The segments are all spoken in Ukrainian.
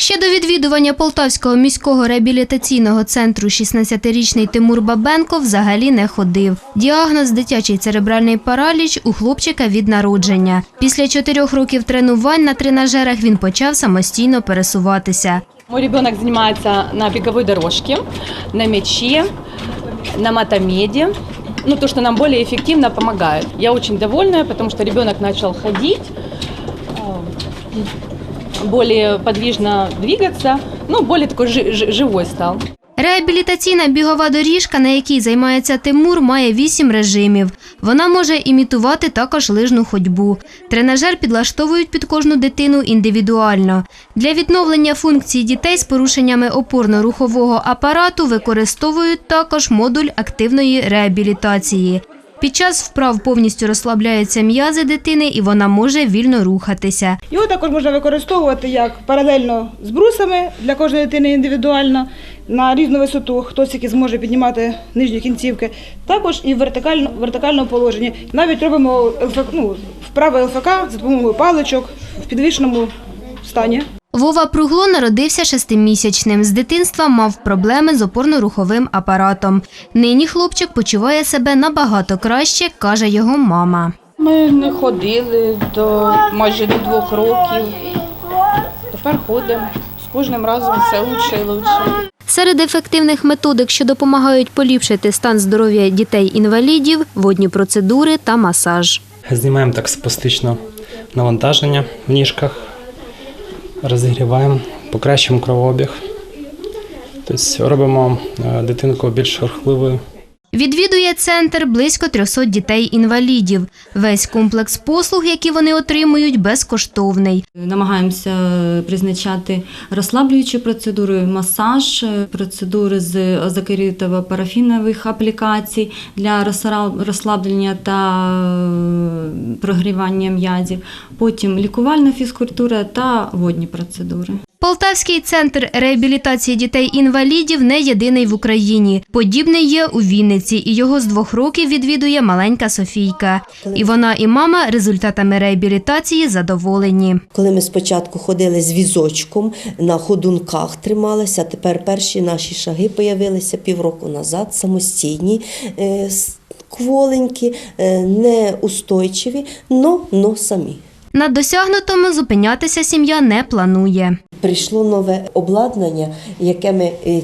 Ще до відвідування Полтавського міського реабілітаційного центру 16-річний Тимур Бабенко взагалі не ходив. Діагноз дитячий церебральний параліч у хлопчика від народження. Після чотирьох років тренувань на тренажерах він почав самостійно пересуватися. Мой ребенок занимается на беговой дорожке, на мяче, на мотомеде. Ну, то, что нам более эффективно помогает. Я очень довольна, потому что ребенок начал ходить, более подвижно двигаться, ну, более такой жи- жи- живой стал. Реабілітаційна бігова доріжка, на якій займається Тимур, має вісім режимів. Вона може імітувати також лижну ходьбу. Тренажер підлаштовують під кожну дитину індивідуально. Для відновлення функцій дітей з порушеннями опорно-рухового апарату використовують також модуль активної реабілітації. Під час вправ повністю розслабляються м'язи дитини і вона може вільно рухатися. Його також можна використовувати як паралельно з брусами для кожної дитини індивідуально на різну висоту, хтось який зможе піднімати нижні кінцівки, також і в вертикально, вертикальному положенні. Навіть робимо ну, вправи ЛФК за допомогою паличок в підвішеному стані. Вова Пругло народився шестимісячним. З дитинства мав проблеми з опорно-руховим апаратом. Нині хлопчик почуває себе набагато краще, каже його мама. Ми не ходили до майже до двох років. Тепер ходимо. З кожним разом все лучше і лучше. Серед ефективних методик, що допомагають поліпшити стан здоров'я дітей-інвалідів, водні процедури та масаж. Знімаємо так спастично навантаження в ніжках, розігріваємо, покращуємо кровообіг. Тобто робимо е, дитинку більш рухливою. Відвідує центр близько 300 дітей-інвалідів. Весь комплекс послуг, які вони отримують, безкоштовний. Намагаємося призначати розслаблюючі процедури, масаж, процедури з озокеритово-парафінових аплікацій для розслаблення та е, прогрівання м'язів, потім лікувальна фізкультура та водні процедури. Полтавський центр реабілітації дітей-інвалідів не єдиний в Україні. Подібний є у Вінниці, і його з двох років відвідує маленька Софійка. І вона, і мама результатами реабілітації задоволені. Коли ми спочатку ходили з візочком, на ходунках трималися, тепер перші наші шаги появилися півроку назад, самостійні, е, кволенькі, е, неустойчиві, но, но самі. На досягнутому зупинятися сім'я не планує. Прийшло нове обладнання, яке ми е,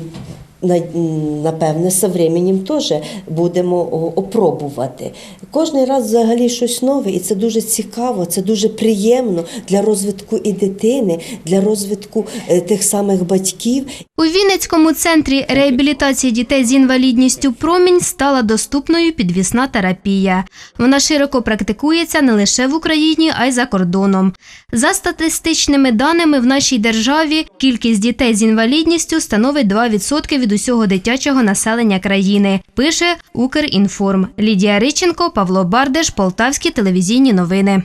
напевне з временем теж будемо опробувати. Кожний раз взагалі щось нове, і це дуже цікаво, це дуже приємно для розвитку і дитини, для розвитку е, тих самих батьків. У Вінницькому центрі реабілітації дітей з інвалідністю промінь стала доступною підвісна терапія. Вона широко практикується не лише в Україні, а й за кордоном. За статистичними даними, в нашій державі кількість дітей з інвалідністю становить 2% від усього дитячого населення країни. Пише Укрінформ. Лідія Риченко, Павло Бардеш, Полтавські телевізійні новини.